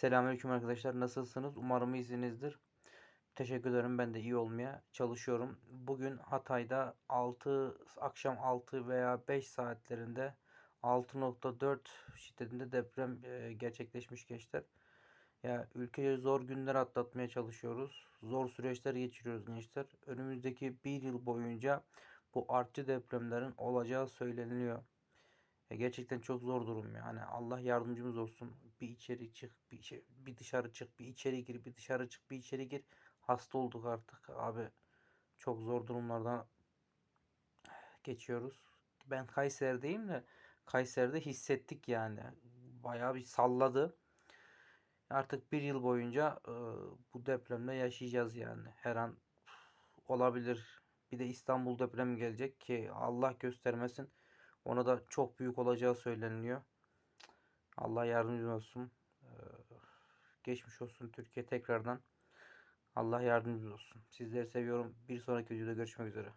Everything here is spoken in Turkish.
Selamünaleyküm arkadaşlar. Nasılsınız? Umarım iyisinizdir. Teşekkür ederim. Ben de iyi olmaya çalışıyorum. Bugün Hatay'da 6 akşam 6 veya 5 saatlerinde 6.4 şiddetinde deprem e, gerçekleşmiş gençler. Ya ülkeye zor günler atlatmaya çalışıyoruz. Zor süreçler geçiriyoruz gençler. Önümüzdeki bir yıl boyunca bu artçı depremlerin olacağı söyleniliyor. Ya gerçekten çok zor durum yani. Allah yardımcımız olsun. Bir içeri çık, bir, içe- bir dışarı çık, bir içeri gir, bir dışarı çık, bir içeri gir. Hasta olduk artık abi. Çok zor durumlardan geçiyoruz. Ben Kayseri'deyim de Kayseri'de hissettik yani. Bayağı bir salladı. Artık bir yıl boyunca e, bu depremle yaşayacağız yani. Her an olabilir. Bir de İstanbul depremi gelecek ki Allah göstermesin. Ona da çok büyük olacağı söyleniliyor. Allah yardımcı olsun. Ee, geçmiş olsun Türkiye tekrardan. Allah yardımcı olsun. Sizleri seviyorum. Bir sonraki videoda görüşmek üzere.